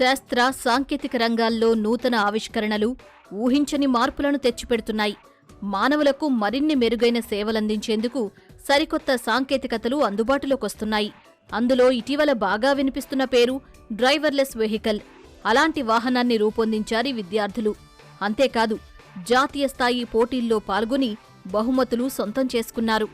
శాస్త్ర సాంకేతిక రంగాల్లో నూతన ఆవిష్కరణలు ఊహించని మార్పులను తెచ్చిపెడుతున్నాయి. మానవులకు మరిన్ని మెరుగైన సేవలందించేందుకు సరికొత్త సాంకేతికతలు అందుబాటులోకొస్తున్నాయి. అందులో ఇటీవల బాగా వినిపిస్తున్న పేరు డ్రైవర్లెస్ వెహికల్. అలాంటి వాహనాన్ని రూపొందించారు విద్యార్థులు. అంతేకాదు జాతీయ స్థాయి పోటీల్లో పాల్గొని బహుమతులు సొంతం చేసుకున్నారు.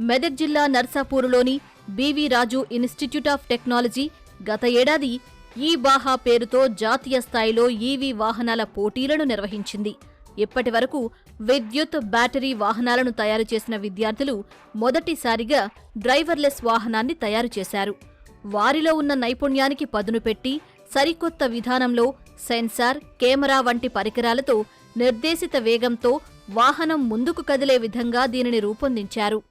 మెదక్ జిల్లా నర్సాపూర్లోని BV Raju institute of technology గత ఏడాది ఈ బాహా పేరుతో జాతీయ స్థాయిలో ఈవీ వాహనాల పోటీలను నిర్వహించింది. ఇప్పటి వరకు విద్యుత్ బ్యాటరీ వాహనాలను తయారు చేసిన విద్యార్థులు మొదటిసారిగా డ్రైవర్లెస్ వాహనాన్ని తయారు చేశారు. వారిలో ఉన్న నైపుణ్యానికి పదును పెట్టి సరికొత్త విధానంలో సెన్సార్ కెమెరా వంటి పరికరాలతో నిర్దేశిత వేగంతో వాహనం ముందుకు కదిలే విధంగా దీనిని రూపొందించారు.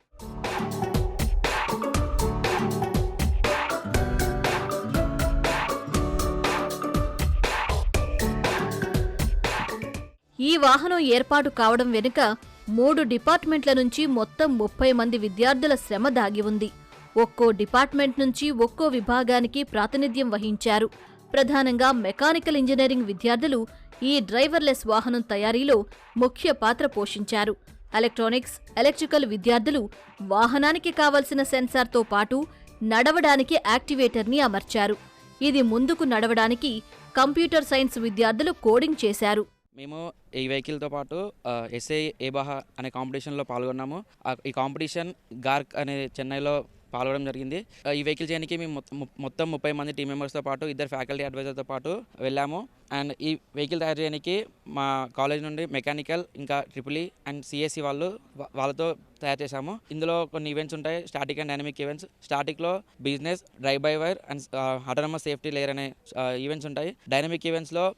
ఈ వాహనం ఏర్పాటు కావడం వెనుక మూడు డిపార్ట్మెంట్ల నుంచి మొత్తం ముప్పై మంది విద్యార్థుల శ్రమ దాగి ఉంది. ఒక్కో డిపార్ట్మెంట్ నుంచి ఒక్కో విభాగానికి ప్రాతినిధ్యం వహించారు. ప్రధానంగా మెకానికల్ ఇంజనీరింగ్ విద్యార్థులు ఈ డ్రైవర్లెస్ వాహనం తయారీలో ముఖ్య పాత్ర పోషించారు. ఎలక్ట్రానిక్స్ ఎలక్ట్రికల్ విద్యార్థులు వాహనానికి కావలసిన సెన్సార్తో పాటు నడవడానికి యాక్టివేటర్ని అమర్చారు. ఇది ముందుకు నడవడానికి కంప్యూటర్ సైన్స్ విద్యార్థులు కోడింగ్ చేశారు. మేము ఈ వెహికల్తో పాటు ఎస్ఏ ఏబాహా అనే కాంపిటీషన్లో పాల్గొన్నాము. ఈ కాంపిటీషన్ గార్క్ అనే చెన్నైలో పాల్గొనడం జరిగింది. ఈ వెహికల్ చేయడానికి మేము మొత్తం- మొత్తం ముప్పై మంది టీం మెంబర్స్తో పాటు ఇద్దరు ఫ్యాకల్టీ అడ్వైజర్తో పాటు వెళ్ళాము. అండ్ ఈ వెహికల్ తయారు చేయడానికి మా కాలేజ్ నుండి మెకానికల్ ఇంకా ట్రిపుల్ అండ్ సిఎస్సి వాళ్ళు వాళ్ళతో తయారు చేశాము. ఇందులో కొన్ని ఈవెంట్స్ ఉంటాయి. Static and dynamic events. స్టాటిక్లో business drive by wire and autonomous safety layer అనే ఈవెంట్స్ ఉంటాయి. డైనమిక్ ఈవెంట్స్లో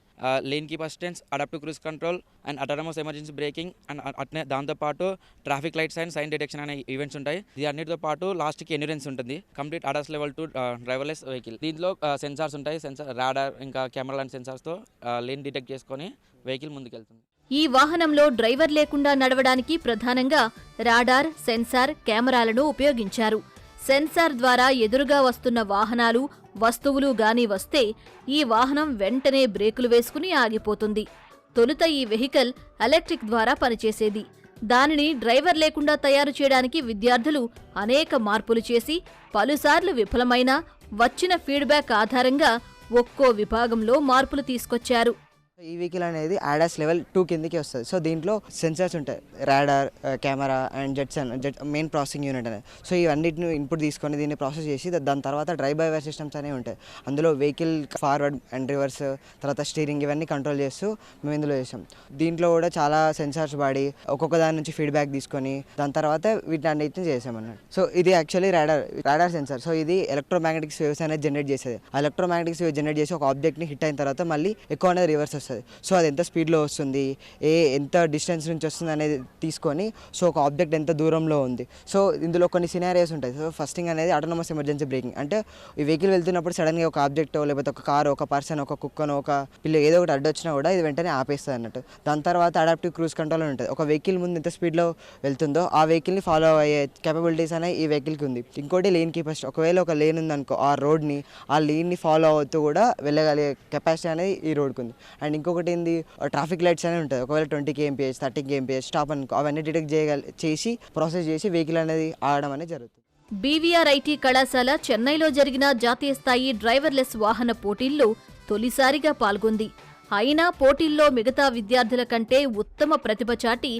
lane keep assistance adaptive cruise control and autonomous emergency braking and అట్నే దాంతోపాటు traffic lights and sign detection అనే events ఉంటాయి. ఇది అన్నిటితో పాటు లాస్ట్కి ఎన్యూరెన్స్ ఉంటుంది. Complete ADAS level two driverless vehicle దీంట్లో uh, సెన్సార్స్ ఉంటాయి. సెన్సార్ రాడార్ ఇంకా కెమెరా లాంటి సెన్సార్స్తో లేన్ డిటెక్ట్ చేసుకొని వెహికల్ ముందుకెళ్తుంది. ఈ వాహనంలో డ్రైవర్ లేకుండా నడవడానికి ప్రధానంగా రాడార్ సెన్సార్ కెమెరాలను ఉపయోగించారు. సెన్సార్ ద్వారా ఎదురుగా వస్తున్న వాహనాలు వస్తువులు గాని వస్తే ఈ వాహనం వెంటనే బ్రేకులు వేసుకుని ఆగిపోతుంది. తొలుత ఈ వెహికల్ ఎలక్ట్రిక్ ద్వారా పనిచేసేది. దానిని డ్రైవర్ లేకుండా తయారు చేయడానికి విద్యార్థులు అనేక మార్పులు చేసి పలుసార్లు విఫలమైన వచ్చిన ఫీడ్బ్యాక్ ఆధారంగా ఒక్కో విభాగంలో మార్పులు తీసుకొచ్చారు. ఈ వెహికల్ అనేది ఆడాస్ లెవెల్ టూ కిందకి వస్తుంది. సో దీంట్లో సెన్సార్స్ ఉంటాయి. Radar camera and Jetson jet main processing unit అనేది. సో ఇవన్నిటిని ఇన్పుట్ తీసుకొని దీన్ని ప్రాసెస్ చేసి దాని తర్వాత డ్రైవ్ బై వైర్ సిస్టమ్స్ అనేవి ఉంటాయి. అందులో వెహికల్ ఫార్వర్డ్ అండ్ రివర్స్ తర్వాత స్టీరింగ్ ఇవన్నీ కంట్రోల్ చేస్తూ మేము ఇందులో చేసాం దీంట్లో కూడా చాలా సెన్సార్స్ వాడి ఒక్కొక్క దాని నుంచి ఫీడ్బ్యాక్ తీసుకొని దాని తర్వాత వీటిని అన్నిటిని చేసాం అన్నట్టు సో ఇది actually radar radar sensor so ఇది ఎలక్ట్రోమాగ్నెటిక్స్ వేవ్స్ అనేది జనరేట్ చేసేది. ఆ ఎలక్ట్రోమాగ్నెటిక్స్ వేవ్ జనరేట్ చేసి ఒక ఆబ్జెక్ట్ని హిట్ అయిన తర్వాత మళ్ళీ ఎక్కువ అనేది రివర్స్ వస్తుంది. సో అది ఎంత స్పీడ్లో వస్తుంది? ఏ ఎంత డిస్టెన్స్ నుంచి వస్తుంది అనేది తీసుకొని సో ఒక ఆబ్జెక్ట్ ఎంత దూరంలో ఉంది? సో ఇందులో కొన్ని సినారియోస్ ఉంటాయి. సో ఫస్ట్ థింగ్ అనేది ఆటోనమస్ ఎమర్జెన్సీ బ్రేకింగ్ అంటే ఈ వెహికల్ వెళ్తున్నప్పుడు సడన్గా ఒక ఆబ్జెక్ట్ లేకపోతే ఒక కారు ఒక పర్సన్ ఒక కుక్కను ఒక పిల్ల ఏదో ఒకటి అడ్డొచ్చినా కూడా ఇది వెంటనే ఆపేస్తుంది అన్నట్టు. దాని తర్వాత అడాప్టివ్ క్రూజ్ కంట్రోల్ ఉంటుంది. ఒక వెహికల్ ముందు ఎంత స్పీడ్లో వెళ్తుందో ఆ వెహికల్ని ఫాలో అయ్యే కెపబిలిటీస్ అనేవి ఈ వెహికల్కి ఉంది. ఇంకోటి లేన్ కీపర్స్ ఒకవేళ ఒక లేన్ ఉందనుకో ఆ రోడ్ని ఆ లేన్ని ఫాలో అవుతూ కూడా వెళ్ళగలిగే కెపాసిటీ అనేది ఈ రోడ్కి ఉంది. అండ్ ఇంకొకటి ఏంది ట్రాఫిక్ లైట్స్ అనేవి ఉంటుంది ఒకవేళ twenty KMPS thirty KMPS stop అనుకో అవన్నీ డిటెక్ట్ చేయగల చేసి ప్రాసెస్ చేసి వెహికల్ అనేది ఆడడం అనేది జరుగుతుంది. బీవీఆర్ ఐటీ కళాశాల చెన్నైలో జరిగిన జాతీయ స్థాయి డ్రైవర్లెస్ వాహన పోటీల్లో తొలిసారిగా పాల్గొంది. అయినా పోటీల్లో మిగతా విద్యార్థుల కంటే ఉత్తమ ప్రతిభ చాటి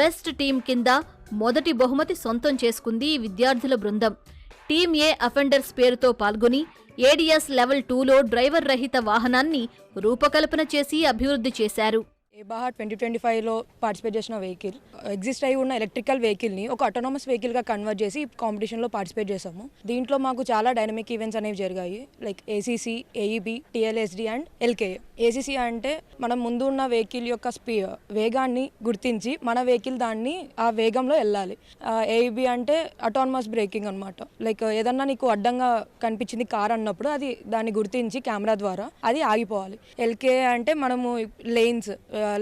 బెస్ట్ టీం కింద మొదటి బహుమతి సొంతం చేసుకుంది ఈ విద్యార్థుల బృందం. టీం ఏ అఫెండర్స్ పేరుతో పాల్గొని ఏడిఎస్ లెవెల్ టూలో డ్రైవర్ రహిత వాహనాన్ని రూపకల్పన చేసి అభివృద్ధి చేశారు. ఏబాహా ట్వంటీ ట్వంటీ ఫైవ్లో పార్టిసిపేట్ చేసిన వెహికల్ ఎగ్జిస్ట్ అయి ఉన్న ఎలక్ట్రికల్ వెహికల్ని ఒక అటోనమస్ వెహికల్గా కన్వర్ట్ చేసి కాంపిటీషన్లో పార్టిసిపేట్ చేసాము దీంట్లో మాకు చాలా డైనమిక్ ఈవెంట్స్ అనేవి జరిగాయి like ACC AEB TLSD and LKA ACC అంటే మనం ముందు ఉన్న వెహికల్ యొక్క స్పీ వేగాన్ని గుర్తించి మన వెహికల్ దాన్ని ఆ వేగంలో వెళ్ళాలి. ఏబి అంటే అటానమస్ బ్రేకింగ్ అనమాట లైక్ ఏదన్నా నీకు అడ్డంగా కనిపించింది కార్ అన్నప్పుడు అది దాన్ని గుర్తించి కెమెరా ద్వారా అది ఆగిపోవాలి. ఎల్కే అంటే మనము లేన్స్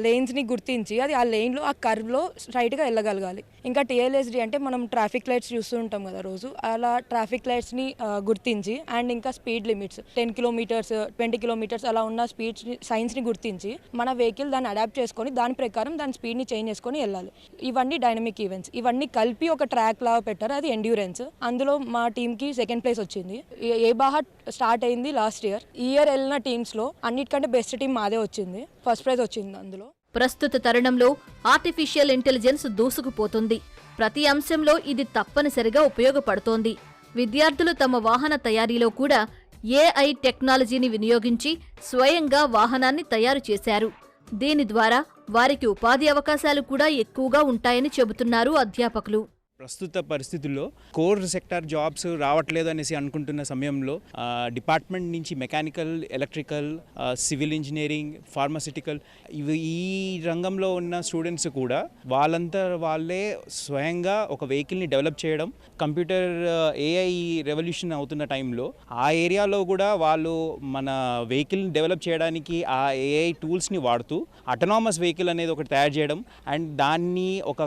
లేన్స్ని గుర్తించి అది ఆ లైన్లో ఆ కర్వ్లో స్ట్రైట్గా వెళ్ళగలగాలి. ఇంకా టీఎల్ఎస్డీ అంటే మనం ట్రాఫిక్ లైట్స్ చూస్తూ ఉంటాం కదా రోజు అలా ట్రాఫిక్ లైట్స్ని గుర్తించి అండ్ ఇంకా speed limits ten kilometers twenty kilometers అలా ఉన్న స్పీడ్ సైన్స్ని గుర్తించి మన వెహికల్ దాన్ని అడాప్ట్ చేసుకొని దాని ప్రకారం దాని స్పీడ్ని చేంజ్ చేసుకొని వెళ్ళాలి. ఇవన్నీ డైనమిక్ ఈవెంట్స్. ఇవన్నీ కలిపి ఒక ట్రాక్ లాగా పెట్టారు అది ఎండ్యూరెన్స్ అందులో మా టీంకి సెకండ్ ప్లేస్ వచ్చింది. ఏ- ఏ బాహా స్టార్ట్ అయింది లాస్ట్ ఇయర్. ఈ ఇయర్ వెళ్ళిన టీమ్స్లో అన్నిటికంటే బెస్ట్ టీం మాదే వచ్చింది. ఫస్ట్ ప్రైజ్ వచ్చింది అందులో. ప్రస్తుత తరుణంలో ఆర్టిఫిషియల్ ఇంటెలిజెన్స్ దూసుకుపోతుంది. ప్రతి అంశంలో ఇది తప్పనిసరిగా ఉపయోగపడుతోంది. విద్యార్థులు తమ వాహన తయారీలో కూడా ఏఐ టెక్నాలజీని వినియోగించి స్వయంగా వాహనాన్ని తయారు చేశారు. దీని ద్వారా వారికి ఉపాధి అవకాశాలు కూడా ఎక్కువగా ఉంటాయని చెబుతున్నారు అధ్యాపకులు. ప్రస్తుత పరిస్థితుల్లో కోర్ సెక్టార్ జాబ్స్ రావట్లేదు అనేసి అనుకుంటున్న సమయంలో డిపార్ట్మెంట్ నుంచి mechanical electrical civil engineering pharmaceutical ఇవి ఈ రంగంలో ఉన్న స్టూడెంట్స్ కూడా వాళ్ళంతా వాళ్ళే స్వయంగా ఒక వెహికల్ని డెవలప్ చేయడం కంప్యూటర్ ఏఐ రెవల్యూషన్ అవుతున్న టైంలో ఆ ఏరియాలో కూడా వాళ్ళు మన వెహికల్ని డెవలప్ చేయడానికి ఆ ఏఐ టూల్స్ని వాడుతూ అటనామస్ వెహికల్ అనేది ఒకటి తయారు చేయడం అండ్ దాన్ని ఒక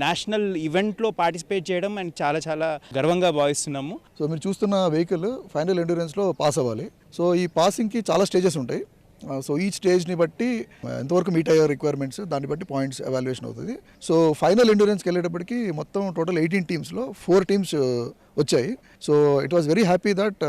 నేషనల్ ఈవెంట్లో పార్టిసిపేట్ చేయడం అండ్ చాలా చాలా గర్వంగా భావిస్తున్నాము. సో మీరు చూస్తున్న వెహికల్ ఫైనల్ ఎండూరెన్స్లో పాస్ అవ్వాలి. సో ఈ పాసింగ్కి చాలా స్టేజెస్ ఉంటాయి. సో ఈ స్టేజ్ని బట్టి ఎంతవరకు మీట్ అయ్యే రిక్వైర్మెంట్స్ దాన్ని బట్టి పాయింట్స్ ఎవాల్యుయేషన్ అవుతుంది. సో ఫైనల్ ఎండూరెన్స్కి వెళ్ళేటప్పటికి మొత్తం టోటల్ ఎయిటీన్ టీమ్స్లో ఫోర్ టీమ్స్ వచ్చాయి. So it was very happy that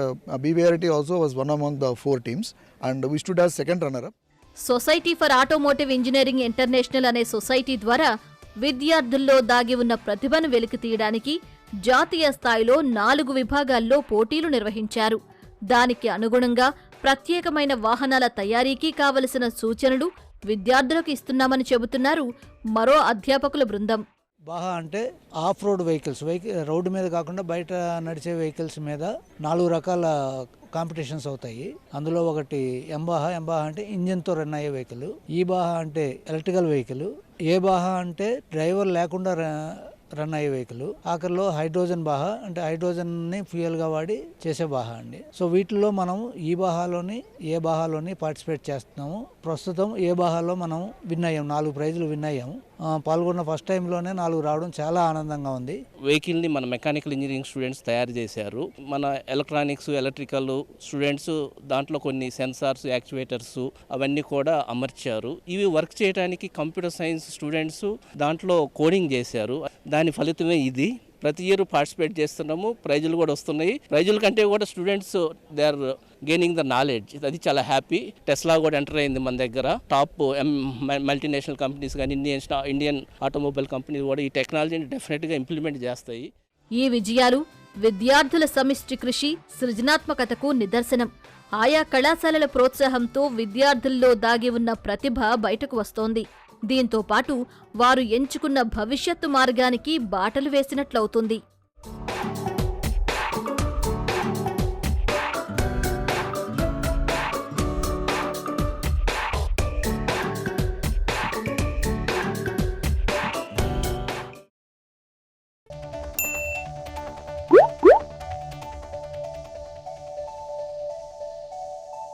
BVRT also was one among the four teams and we stood as second runner up society for automotive engineering international అనే society ద్వారా విద్యార్థుల్లో దాగి ఉన్న ప్రతిభను వెలికి తీయడానికి జాతీయ స్థాయిలో నాలుగు విభాగాల్లో పోటీలు నిర్వహించారు. దానికి అనుగుణంగా ప్రత్యేకమైన వాహనాల తయారీకి కావలసిన సూచనలు విద్యార్థులకు ఇస్తున్నామని చెబుతున్నారు మరో అధ్యాపకుల బృందం. బాహా అంటే off road vehicles vehicle road మీద కాకుండా బయట నడిచే వెహికల్స్ మీద నాలుగు రకాల కాంపిటీషన్స్ అవుతాయి. అందులో ఒకటి ఎంబాహా ఎంబాహా అంటే ఇంజిన్తో రన్ అయ్యే వెహికల్ ఈ బాహా అంటే ఎలక్ట్రికల్ వెహికల్ ఏ బాహా అంటే డ్రైవర్ లేకుండా రన్ అయ్యే వెహికల్. ఆఖరిలో హైడ్రోజన్ బాహా అంటే హైడ్రోజన్ని ఫ్యూయల్గా వాడి చేసే బాహా అండి. సో వీటిల్లో మనం ఈ బాహాలోని ఏ బాహాలోని పార్టిసిపేట్ చేస్తున్నాము? ప్రస్తుతం ఏ బాహాలో మనం విన్ అయ్యాం నాలుగు ప్రైజులు విన్ అయ్యాము. పాల్గొన్న ఫస్ట్ టైంలోనే నాలుగు రావడం చాలా ఆనందంగా ఉంది. వెహికల్ని మన మెకానికల్ ఇంజనీరింగ్ స్టూడెంట్స్ తయారు చేశారు. మన ఎలక్ట్రానిక్స్ ఎలక్ట్రికల్ స్టూడెంట్స్ దాంట్లో కొన్ని సెన్సార్స్ యాక్చువేటర్స్ అవన్నీ కూడా అమర్చారు. ఇవి వర్క్ చేయడానికి కంప్యూటర్ సైన్స్ స్టూడెంట్స్ దాంట్లో కోడింగ్ చేశారు. దాని ఫలితమే ఇది. ప్రతి ఇయర్ పార్టిసిపేట్ చేస్తున్నాము. ప్రైజులు కూడా వస్తున్నాయి. ప్రైజుల కంటే కూడా students they are gaining the knowledge అది చాలా హ్యాపీ టెస్లా కూడా ఎంటర్ అయింది మన దగ్గర. టాప్ మల్టీనేషనల్ కంపెనీస్ కానీ ఇండియన్ ఇండియన్ ఆటోమొబైల్ కంపెనీస్ కూడా ఈ టెక్నాలజీని డెఫినెట్గా ఇంప్లిమెంట్ చేస్తాయి. ఈ విజయాలు విద్యార్థుల సమిష్టి కృషి సృజనాత్మకతకు నిదర్శనం. ఆయా కళాశాలల ప్రోత్సాహంతో విద్యార్థుల్లో దాగి ఉన్న ప్రతిభ బయటకు వస్తోంది. దీంతో పాటు వారు ఎంచుకున్న భవిష్యత్తు మార్గానికి బాటలు వేసినట్లవుతుంది.